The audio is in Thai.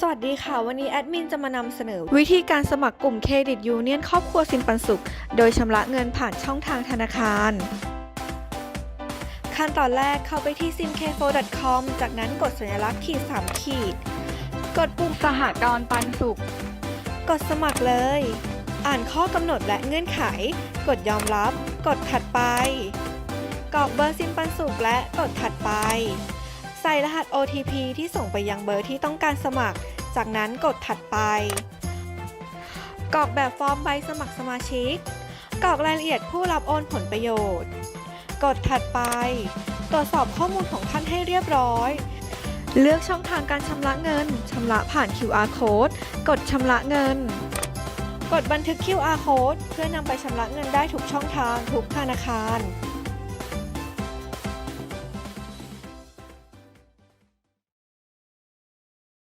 สวัสดีค่ะ วันนี้แอดมินจะมานำเสนอ วิธีการสมัครกลุ่มเครดิตยูเนียนครอบครัวสินปันสุข โดยชำระเงินผ่านช่องทางธนาคาร ขั้นตอนแรกเข้าไปที่ simk4.com จากนั้นกดสัญลักษณ์ขีด3ขีด กดปุ่มสหกรณ์ปันสุข กดสมัครเลย อ่านข้อกำหนดและเงื่อนไข กดยอมรับ กดถัดไป กรอกเบอร์ซิมปันสุขและกดถัดไป ส่รหัส OTP ที่ส่งไปยังเบอร์ที่ต้องการสมัคร จากนั้นกดถัดไป กรอกแบบฟอร์มใบสมัครสมาชิก กรอกรายละเอียดผู้รับโอนผลประโยชน์ กดถัดไป ตรวจสอบข้อมูลของท่านให้เรียบร้อย เลือกช่องทางการชำระเงิน ชำระผ่าน QR code กดชำระเงิน กดบันทึก QR code เพื่อนำไปชำระเงินได้ทุกช่องทางทุกธนาคาร